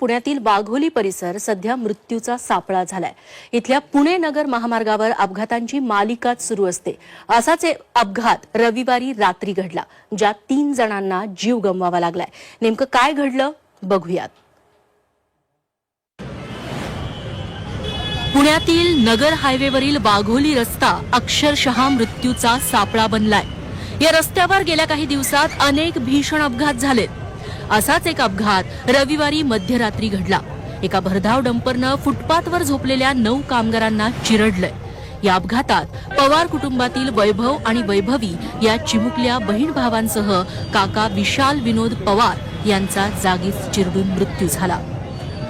पुण्यातील वाघोली परिसर सध्या मृत्यूचा सापळा झालाय. इथल्या पुणे नगर महामार्गावर अपघातांची मालिकाच सुरू असते. असाच एक अपघात रविवारी रात्री घडला ज्यात तीन जणांना जीव गमवावा लागलाय. नेमकं काय घडलं बघूयात. पुण्यातील नगर हायवेवरील वाघोली रस्ता अक्षरशः मृत्यूचा सापळा बनलाय. या रस्त्यावर गेल्या काही दिवसात अनेक भीषण अपघात झालेत. असाच एक अपघात रविवारी मध्यरात्री घडला. एका भरधाव डंपरनं फुटपाथवर झोपलेल्या नऊ कामगारांना चिरडलंय. या अपघातात पवार कुटुंबातील वैभव आणि वैभवी या चिमुकल्या बहीण भावांसह काका विशाल विनोद पवार यांचा जागीच चिरडून मृत्यू झाला.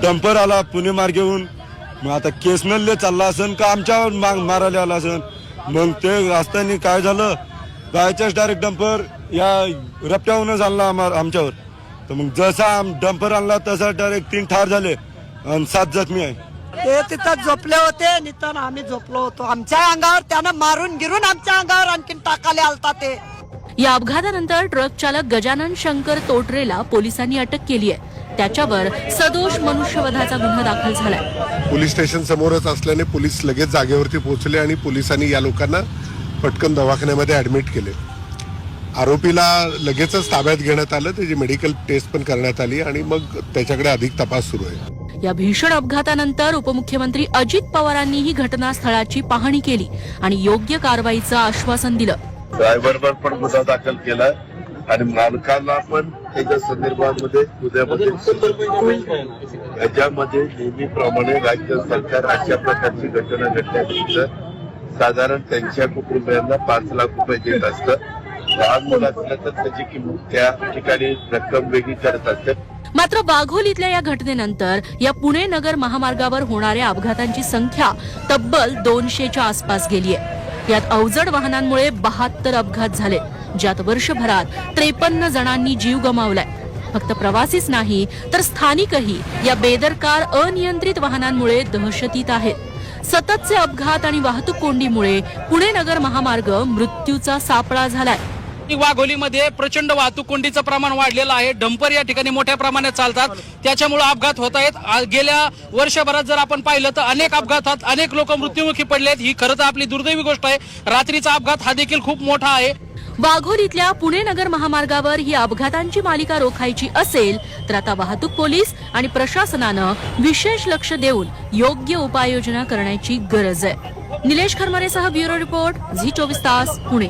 डंपर आला पुणे येऊन मग आता केस चालला असन का आमच्यावर माग मारायला आला असन? मग ते असताना काय झालं? गायच्याच डायरेक्ट डंपर या रप्त्याहूनच आणला आम्हा- आमच्यावर. तर मग जसा डंपर आणला तसा डायरेक्ट तीन ठार झाले आणि सात जखमी आहे. ते तिथं झोपले होते नितन आम्ही झोपलो होतो. आमच्या अंगावर त्यानं मारून गिरून आमच्या अंगावर आणखीन टाकाले आलता ते. या अपघातानंतर ट्रक चालक गजानन शंकर तोटरेला पोलिसांनी अटक केली आहे. त्याच्यावर सदोष मनुष्यवधाचा गुन्हा दाखल झालाय. पोलीस स्टेशन समोरच असल्याने पोलीस लगेच जागेवरती पोहोचले आणि पोलिसांनी या लोकांना पटकन दवाखान्यामध्ये ऍडमिट केले. आरोपीला लगेचच ताब्यात घेण्यात आलं त्याची मेडिकल टेस्ट पण करण्यात आली आणि मग त्याच्याकडे अधिक तपास सुरू आहे. या भीषण अपघातानंतर उपमुख्यमंत्री अजित पवारांनीही घटनास्थळाची पाहणी केली आणि योग्य कारवाईचं आश्वासन दिलं. ड्रायव्हरवर पण गुन्हा दाखल केलाय आणि मालकाला पण त्याच्या संदर्भामध्ये उद्यामध्ये याच्यामध्ये नेहमीप्रमाणे राज्य सरकार अशा प्रकारची घटना घडल्यानंतर साधारण त्यांच्या कुटुंबियांना पाच लाख रुपये देत असतं. लहान मुलांना तर त्याची किंमत त्या ठिकाणी रक्कम वेगळी करत असते मात्र वाघोलीतल्या या घटनेनंतर या पुणे नगर महामार्गावर होणाऱ्या अपघातांची संख्या तब्बल दोनशेच्या आसपास गेली आहे यात अवजड वाहनांमुळे बहात्तर अपघात झाले ज्यात वर्षभरात त्रेपन्न जणांनी जीव गमावलाय. फक्त प्रवासीच नाही तर स्थानिकही या बेदरकार अनियंत्रित वाहनांमुळे दहशतीत आहेत. सततचे अपघात आणि वाहतूक कोंडीमुळे पुणे नगर महामार्ग मृत्यूचा सापळा झालाय. वाघोलीमध्ये प्रचंड वाहतूक कोंडीचं प्रमाण वाढलेलं आहे. डंपर या ठिकाणी मोठ्या प्रमाणात चालतात. त्याच्यामुळे अपघात होत आहेत. गेल्या वर्षभरात जर आपण पाहिलं तर अनेक अपघातात अनेक लोक मृत्युमुखी पडले आहेत ही खरं तर आपली दुर्दैवी गोष्ट आहे. रात्रीचा अपघात हा देखील खूप मोठा आहे. वाघोलीतल्या पुणे नगर महामार्गावर ही अपघातांची मालिका रोखायची असेल तर आता वाहतूक पोलीस आणि प्रशासनानं विशेष लक्ष देऊन योग्य उपाययोजना करण्याची गरज आहे. निलेश खरमारेसह ब्युरो रिपोर्ट झी चोवीस तास पुणे.